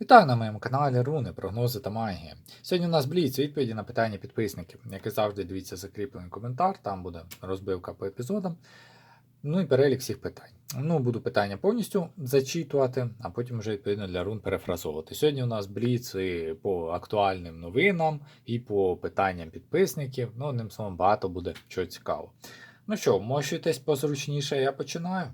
Вітаю на моєму каналі Руни, прогнози та магія. Сьогодні у нас бліц відповіді на питання підписників. Як і завжди, дивіться закріплений коментар, там буде розбивка по епізодам. Ну і перелік всіх питань. Ну, буду питання повністю зачитувати, а потім вже відповідно для рун перефразовувати. Сьогодні у нас бліц і по актуальним новинам, і по питанням підписників. Ну, одним словом, багато буде чого цікавого. Ну що, мощуйтесь позручніше, я починаю.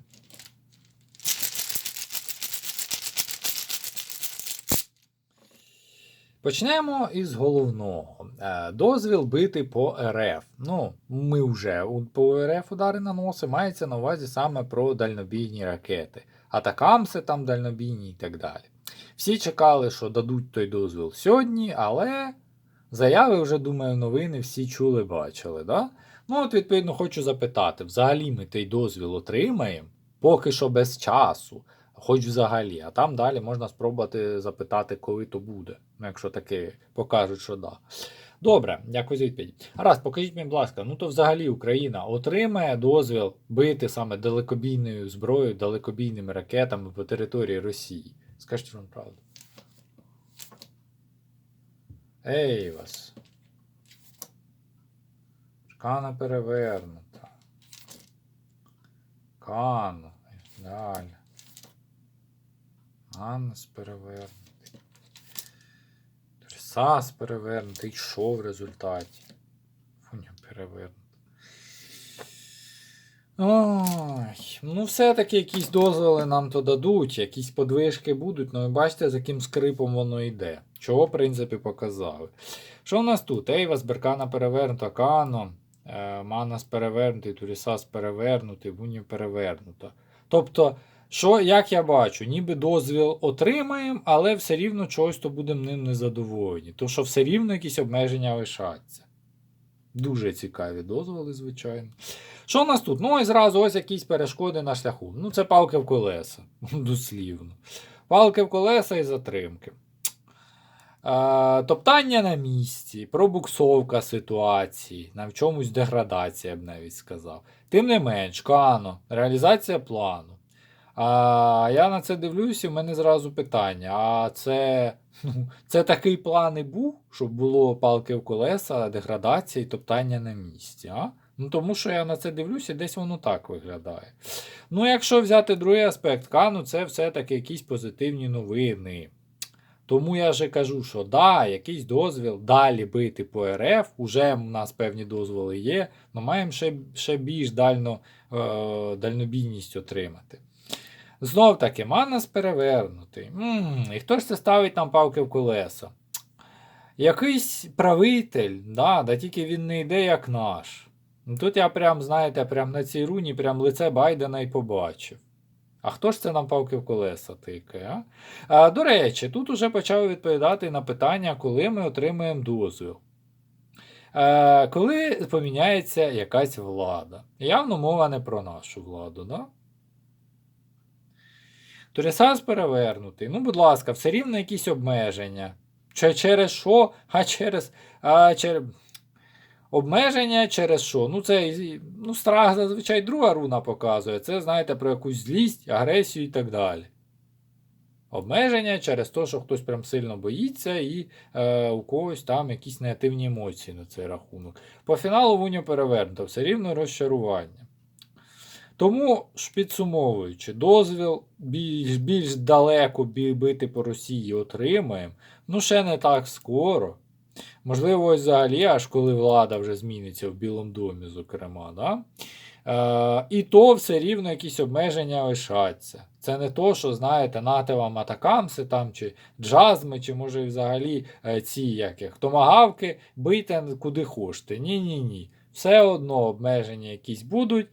Почнемо із головного. Е, Дозвіл бити по РФ. Ну, ми вже по РФ удари наносимо, мається на увазі саме про дальнобійні ракети. Атакамси там дальнобійні і так далі. Всі чекали, що дадуть той дозвіл сьогодні, але заяви вже, думаю, новини всі чули, бачили. Да? Ну, от, відповідно, хочу запитати: взагалі ми той дозвіл отримаємо, поки що без часу. Хоч взагалі, а там далі можна спробувати запитати, коли то буде, ну, якщо таки покажуть, що да. Добре, дякую за відповідь. Раз, покажіть мені, будь ласка, ну то взагалі Україна отримає дозвіл бити саме далекобійною зброєю, далекобійними ракетами по території Росії. Скажіть вам правду. Ей вас. Кана перевернута. Кана. Далі. Аннес перевернутий. Трисас перевернутий. І що в результаті? Фуня перевернутий. Ой, ну все-таки якісь дозволи нам то дадуть, якісь подвижки будуть, ну ви бачите, з яким скрипом воно йде. Чого, в принципі, показали. Що в нас тут? Ейвас, Беркана перевернута, Кано, е, Манас перевернутий, Турісас перевернутий, Вунів перевернута. Тобто, що, як я бачу, ніби дозвіл отримаємо, але все рівно чогось то будемо ним незадоволені. Тому що все рівно якісь обмеження лишаться. Дуже цікаві дозволи, звичайно. Що у нас тут? Ну і зразу ось якісь перешкоди на шляху. Ну, це палки в колеса, дослівно. Палки в колеса і затримки. Е, топтання на місці, пробуксовка ситуації, на в чомусь деградація, я б навіть сказав. Тим не менш, Кано, реалізація плану. А я на це дивлюся, і в мене зразу питання: а це, ну, це такий план і був, щоб було палки в колеса, деградація і топтання на місці. А? Ну, тому що я на це дивлюся, десь воно так виглядає. Ну, якщо взяти другий аспект Кану, це все-таки якісь позитивні новини. Тому я же кажу, що да, якийсь дозвіл далі бити по РФ, уже в нас певні дозволи є, але маємо ще, ще більш дально, е, дальнобійність отримати. Знов таки, Манас перевернутий. м і хто ж це ставить там палки в колеса? Якийсь правитель, да, да тільки він не йде як наш. Ну, Тут я прям, знаєте, прям на цій руні прям лице Байдена і побачив. А хто ж це нам палки в колеса тикає? А? А, до речі, тут уже почав відповідати на питання, коли ми отримаємо дозвіл. Е, коли поміняється якась влада. Явно мова не про нашу владу, да? Турісас перевернутий. Ну, будь ласка, все рівно якісь обмеження. Чи через що? А через. А, через... Обмеження через що? Ну, це ну, страх зазвичай друга руна показує. Це, знаєте, про якусь злість, агресію і так далі. Обмеження через те, що хтось прям сильно боїться, і е, у когось там якісь негативні емоції на цей рахунок. По фіналу Вуню перевернуто, все рівно розчарування. Тому ж підсумовуючи, дозвіл більш, більш далеко бити по Росії отримаємо. Ну, ще не так скоро. Можливо, ось взагалі, аж коли влада вже зміниться в Білому домі, зокрема. Да? Е, і то все рівно якісь обмеження лишаться. Це не то, що, знаєте, нате вам атакамси там, чи джазми, чи може взагалі е, ці яких томагавки, бийте куди хочете. Ні-ні-ні. Все одно обмеження якісь будуть.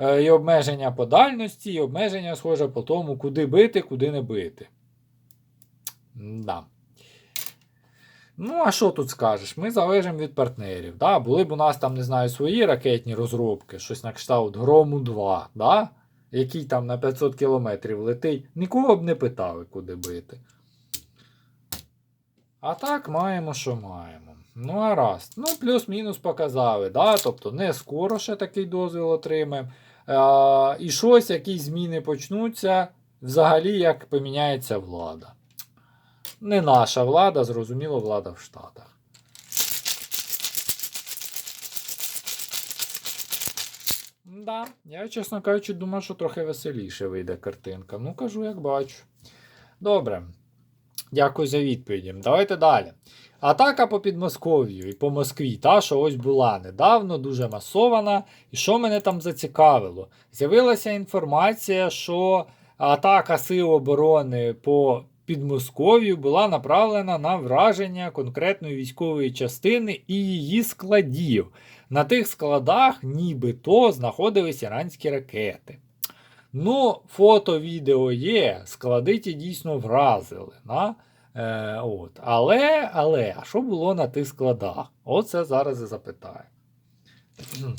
Е, і обмеження по дальності, і обмеження, схоже, по тому, куди бити, куди не бити. Да. Ну, а що тут скажеш? Ми залежимо від партнерів. Да? Були б у нас там, не знаю, свої ракетні розробки, щось на кшталт Грому 2, да? який там на 500 кілометрів летить, нікого б не питали, куди бити. А так маємо, що маємо. Ну, а раз. Ну, плюс-мінус показали. Да? Тобто не скоро ще такий дозвіл отримаємо. А, і щось, якісь зміни почнуться, взагалі, як поміняється влада. не наша влада, зрозуміло, влада в Штатах. Да, я, чесно кажучи, думав, що трохи веселіше вийде картинка. Ну, кажу, як бачу. Добре. Дякую за відповіді. Давайте далі. Атака по Підмосков'ю і по Москві, та, що ось була недавно, дуже масована. І що мене там зацікавило? З'явилася інформація, що атака Сил оборони по Підмосков'ю була направлена на враження конкретної військової частини і її складів. На тих складах нібито знаходились іранські ракети. Ну, фото, відео є, склади ті дійсно вразили. На? Е, от. Але, але, а що було на тих складах? Оце зараз і запитаю.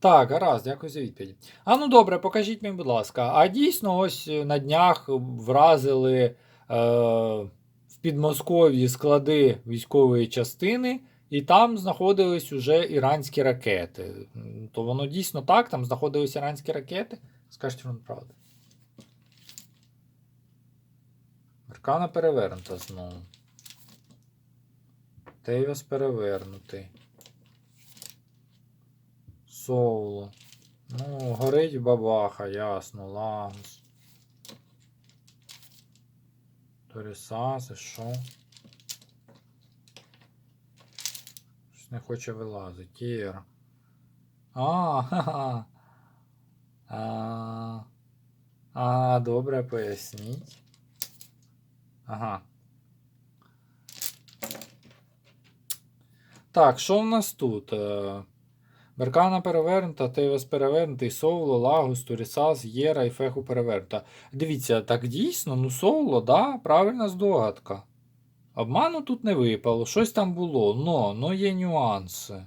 Так, гаразд, дякую за відповідь. А ну добре, покажіть мені, будь ласка. А дійсно, ось на днях вразили е, в Підмосков'ї склади військової частини, і там знаходились уже іранські ракети. То воно дійсно так, там знаходились іранські ракети? Скажіть вам правду. Аркана перевернута знову. Тейвас перевернутий. Соуло. Ну, горить бабаха, ясно, Лагус. Торісаси, що? Щось не хоче вилазити. Тір. А, ха-ха. А, а, добре, поясніть. Ага. Так, що в нас тут? Е, Беркана перевернута, Тейвес перевернутий, Соуло, Лагус, Турісас, Єра і Феху перевернута. Дивіться, так дійсно, ну Соуло, да, правильна здогадка. Обману тут не випало, щось там було, но, но є нюанси.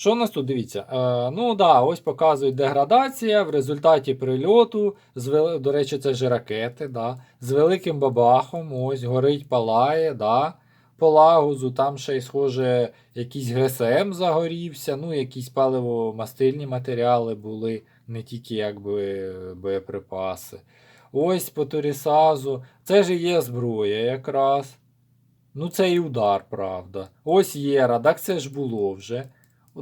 Що у нас тут? Дивіться. Е, ну да, ось показують деградація в результаті прильоту. З, до речі, це ж ракети, да, з великим бабахом. Ось горить, палає, да. По лагузу, там ще й схоже, якийсь ГСМ загорівся, ну, якісь паливо-мастильні матеріали були, не тільки якби боєприпаси. Ось по Торісазу. Це ж є зброя якраз. Ну, це і удар, правда. Ось Єра, так це ж було вже.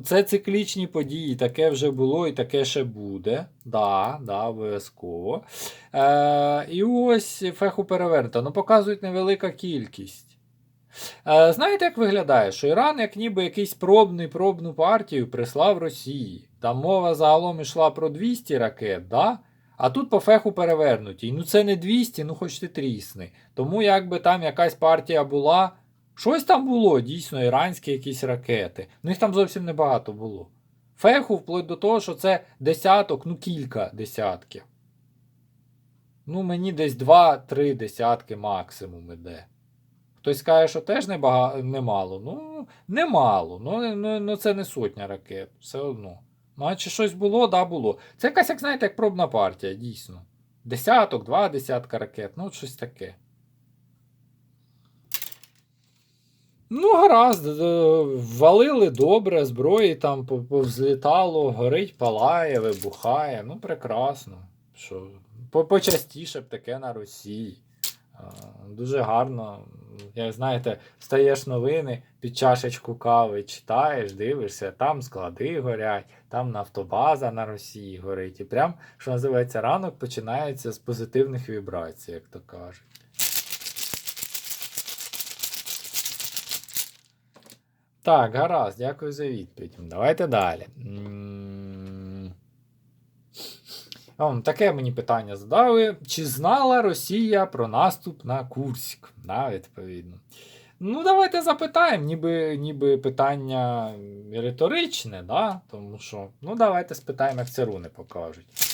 Це циклічні події, таке вже було і таке ще буде. Да, да, обов'язково. Е, і ось феху перевернута. Ну, показують невелика кількість. Е, знаєте, як виглядає? Що Іран, як ніби якийсь пробний пробну партію прислав Росії. Там мова загалом йшла про 200 ракет, да? а тут по феху перевернуті. Ну це не 200, ну хоч ти трісни. Тому якби там якась партія була. Щось там було, дійсно, іранські якісь ракети. Ну їх там зовсім небагато було. Феху вплоть до того, що це десяток, ну кілька десятків. Ну, мені десь два-три десятки максимум іде. Хтось каже, що теж небага... немало. Ну, немало. Ну, ну, ну це не сотня ракет, все одно. Ну, а чи щось було, да, було. Це якась, як знаєте, як пробна партія, дійсно. Десяток, два десятка ракет, ну, щось таке. Ну, гаразд, е, валили добре, зброї там повзлітало, горить, палає, вибухає. Ну, прекрасно. Що, почастіше б таке на Росії. Дуже гарно. Як знаєте, стаєш новини під чашечку кави, читаєш, дивишся, там склади горять, там нафтобаза на Росії горить. І прям, що називається, ранок починається з позитивних вібрацій, як то кажуть. Так, гаразд, дякую за відповідь. Давайте далі. Таке мені питання задали. Чи знала Росія про наступ на Курськ? Да, відповідно. Ну, давайте запитаємо, ніби, ніби питання риторичне, да? тому що, ну, давайте спитаємо, як це руни покажуть.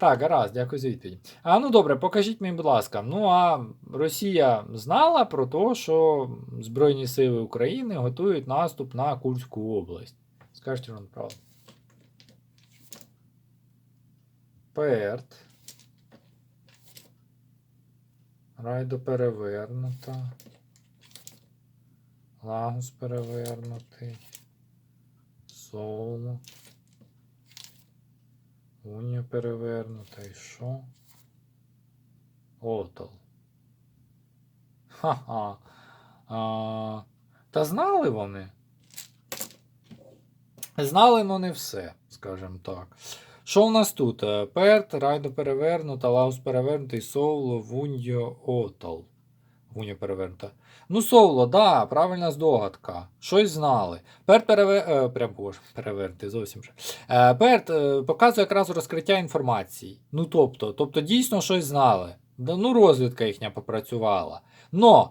Так, гаразд, дякую за відповідь. А ну добре, покажіть мені, будь ласка. Ну а Росія знала про те, що Збройні Сили України готують наступ на Курську область. Скажіть вам правду. Перт. Райдо перевернута. Лагус перевернутий. Соло. Унія перевернута і що? Отол. Ха-ха. А, та знали вони? Знали, но не все, скажімо так. Що у нас тут? Е, Перт, Райдо перевернута, Лаус перевернутий, Соуло, Вуньо, Отол. Вуньо перевернута. Ну, Соуло, да, правильна здогадка. Щось знали. Перт переве... е, прям перевернути зовсім же. Е, Перт е, показує якраз розкриття інформації. Ну, тобто, тобто дійсно щось знали. Ну, розвідка їхня попрацювала. Но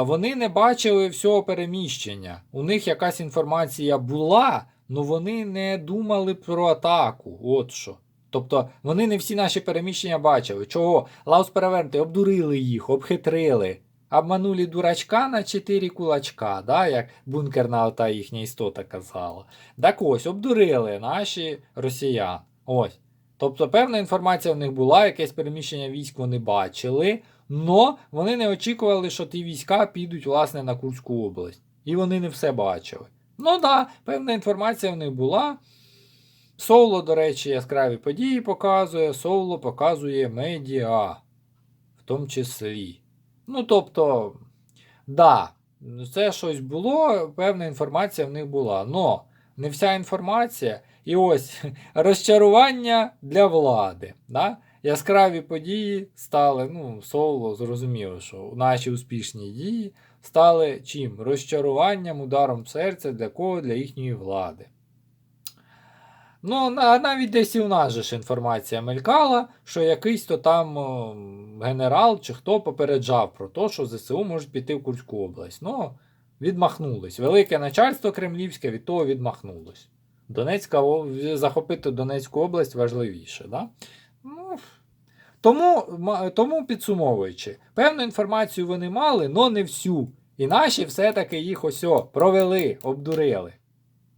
вони не бачили всього переміщення. У них якась інформація була, але вони не думали про атаку. От що. Тобто вони не всі наші переміщення бачили. Чого? Лаус перевернути, обдурили їх, обхитрили. Обманули дурачка на 4 кулачка, да, як бункерна ота їхня істота казала. Так ось, обдурили наші росіян. Ось. Тобто певна інформація в них була, якесь переміщення військ вони бачили, але вони не очікували, що ті війська підуть власне на Курську область. І вони не все бачили. Ну да, певна інформація в них була. Соло, до речі, яскраві події показує, Соло показує медіа, в тому числі. Ну, тобто, да, це щось було, певна інформація в них була. Но не вся інформація. І ось розчарування для влади. Да? Яскраві події стали, ну, соло, зрозуміло, що наші успішні дії стали чим? Розчаруванням, ударом в серце для кого? Для їхньої влади. Ну, навіть десь і у нас же ж інформація мелькала, що якийсь то там генерал чи хто попереджав про те, що ЗСУ можуть піти в Курську область. Ну, відмахнулись. Велике начальство кремлівське від того відмахнулось. Донецька, захопити Донецьку область важливіше. Да? Ну, тому, тому підсумовуючи, певну інформацію вони мали, але не всю. І наші все-таки їх ось провели, обдурили.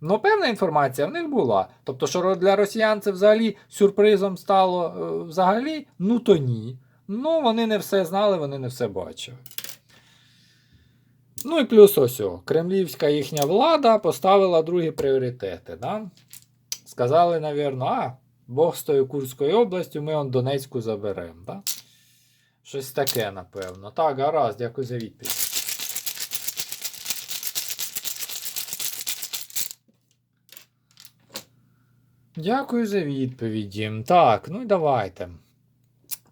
Ну, певна інформація в них була. Тобто, що для росіян це взагалі сюрпризом стало е, взагалі, ну то ні. Ну, вони не все знали, вони не все бачили. Ну і плюс ось о, кремлівська їхня влада поставила другі пріоритети. Да? Сказали, навірно, а, Бог з тою Курською областю, ми он Донецьку заберемо. Да? Щось таке, напевно. Так, гаразд, дякую за відповідь. Дякую за відповіді. Так, ну і давайте.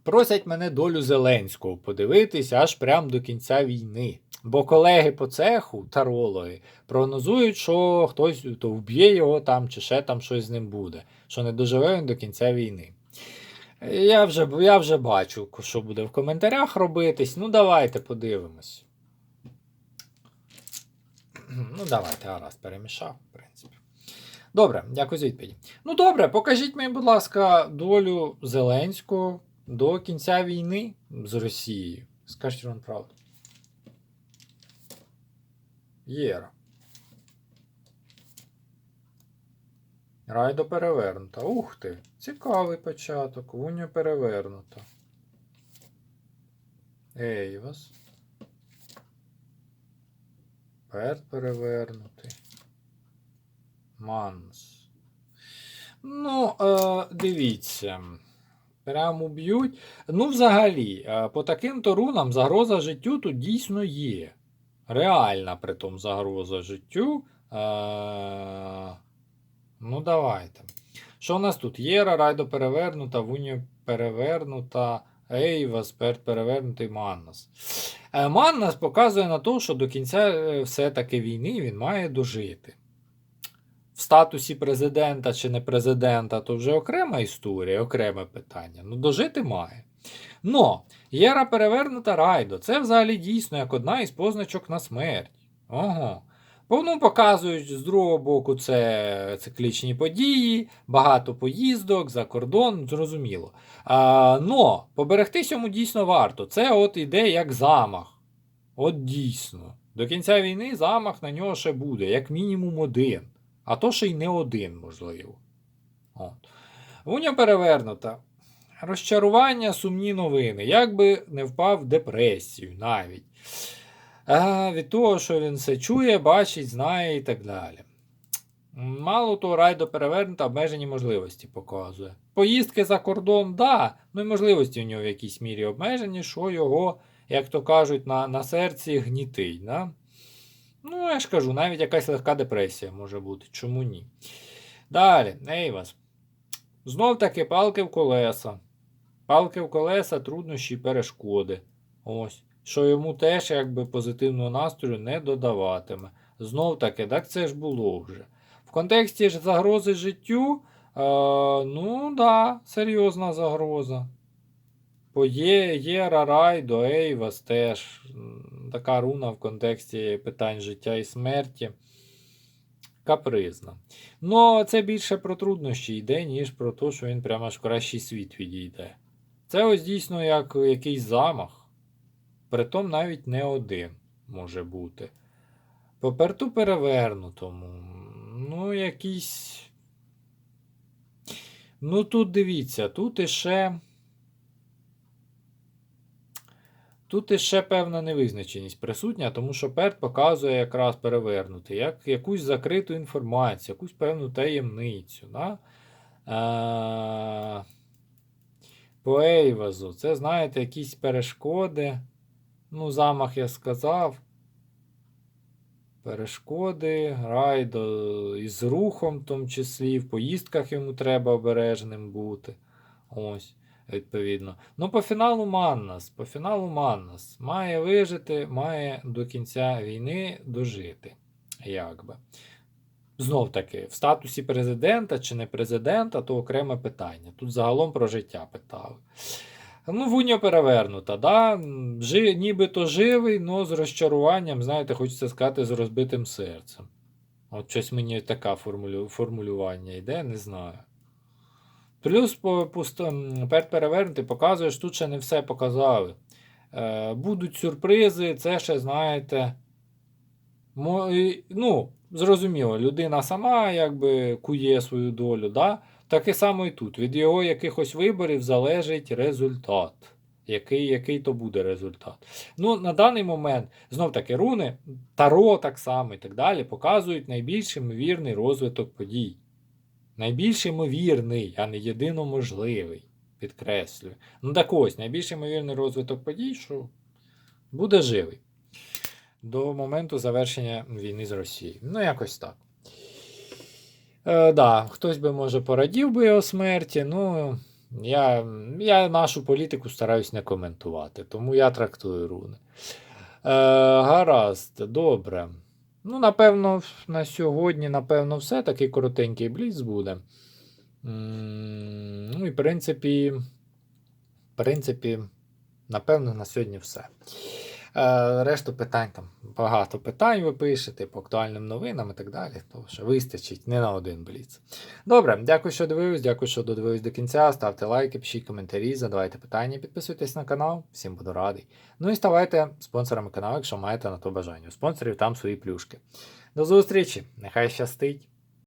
Просять мене долю Зеленського подивитись аж прям до кінця війни. Бо колеги по цеху, тарологи, прогнозують, що хтось то вб'є його там чи ще там щось з ним буде, що не доживе він до кінця війни. Я вже, я вже бачу, що буде в коментарях робитись. Ну, давайте подивимось. Ну, давайте, гаразд, перемішав, в принципі. Добре, дякую за відповідь. Ну добре, покажіть мені, будь ласка, долю Зеленського до кінця війни з Росією. Скажіть вам правду. Єра. Райдо перевернута. Ух ти! Цікавий початок. Уня перевернута. Ейвас. Перт перевернутий. Манс. Ну, е, дивіться. Прямо уб'ють. Ну, взагалі, е, по таким то рунам загроза життю тут дійсно є. Реальна, притом, загроза життю. Е, ну, давайте. Що у нас тут? Єра, Райдо перевернута, Вуньо перевернута, Ейвас, Перт перевернутий Маннас. Маннас показує на те, що до кінця все-таки війни він має дожити. В статусі президента чи не президента, то вже окрема історія, окреме питання. Ну, дожити має. Но Єра перевернута Райдо. Це взагалі дійсно як одна із позначок на смерть. Ого. Ну, показують з другого боку, це циклічні події, багато поїздок за кордон, зрозуміло. А, но поберегтись йому дійсно варто. Це от іде як замах. От дійсно. До кінця війни замах на нього ще буде, як мінімум один. А то ще й не один, можливо. От. Уня перевернута. Розчарування, сумні новини. Як би не впав в депресію навіть. А, від того, що він все чує, бачить, знає і так далі. Мало того, райдо перевернута, обмежені можливості показує. Поїздки за кордон, да, ну і можливості у нього в якійсь мірі обмежені, що його, як то кажуть, на, на серці гнітить. Да? Ну, я ж кажу, навіть якась легка депресія може бути. Чому ні? Далі, Ейвас. Знов таки палки в колеса. Палки в колеса, труднощі і перешкоди. Ось. Що йому теж якби позитивного настрою не додаватиме. Знов таки, так це ж було вже. В контексті ж загрози життю, е, ну да, серйозна загроза. По є, є Рарай до Ейвас теж така руна в контексті питань життя і смерті. Капризна. Ну, це більше про труднощі йде, ніж про те, що він прямо аж в кращий світ відійде. Це ось дійсно як якийсь замах. Притом навіть не один може бути. Поперту перевернутому. Ну, якийсь. Ну, тут дивіться, тут іще. Тут іще певна невизначеність присутня, тому що перт показує якраз перевернути, як якусь закриту інформацію, якусь певну таємницю. Да? Е- По Ейвазу, це, знаєте, якісь перешкоди. Ну, замах я сказав. Перешкоди, райдо із рухом, в тому числі, в поїздках йому треба обережним бути. Ось, відповідно. Ну, по фіналу Маннас. По фіналу Маннас. Має вижити, має до кінця війни дожити. Якби. Знов таки, в статусі президента чи не президента, то окреме питання. Тут загалом про життя питали. Ну, Вуня перевернута, да? Жи, нібито живий, але з розчаруванням, знаєте, хочеться сказати, з розбитим серцем. От щось мені таке формулю, формулювання йде, не знаю. Плюс перевернути показує, що тут ще не все показали. Е, будуть сюрпризи, це ще, знаєте. Ну, зрозуміло, людина сама якби кує свою долю. да? Так і само і тут. Від його якихось виборів залежить результат. Який який то буде результат. Ну, на даний момент, знов таки, руни, Таро так само і так далі, показують найбільш ймовірний розвиток подій. Найбільш ймовірний, а не єдино можливий. Підкреслюю. Ну так ось, найбільш ймовірний розвиток подій, що буде живий. До моменту завершення війни з Росією. Ну, якось так. Е, да, хтось би, може, порадів би його смерті. Ну, я, я нашу політику стараюсь не коментувати, тому я трактую руни. Е, гаразд, добре. Ну, напевно, на сьогодні, напевно, все. Такий коротенький бліц буде. Ну, і, в принципі, в принципі, напевно, на сьогодні все. Е, Решту питань там багато питань ви пишете по актуальним новинам і так далі. То що вистачить не на один бліц. Добре, дякую, що дивились, дякую, що додивились до кінця. Ставте лайки, пишіть коментарі, задавайте питання, підписуйтесь на канал, всім буду радий. Ну і ставайте спонсорами каналу, якщо маєте на то бажання. У спонсорів там свої плюшки. До зустрічі! Нехай щастить!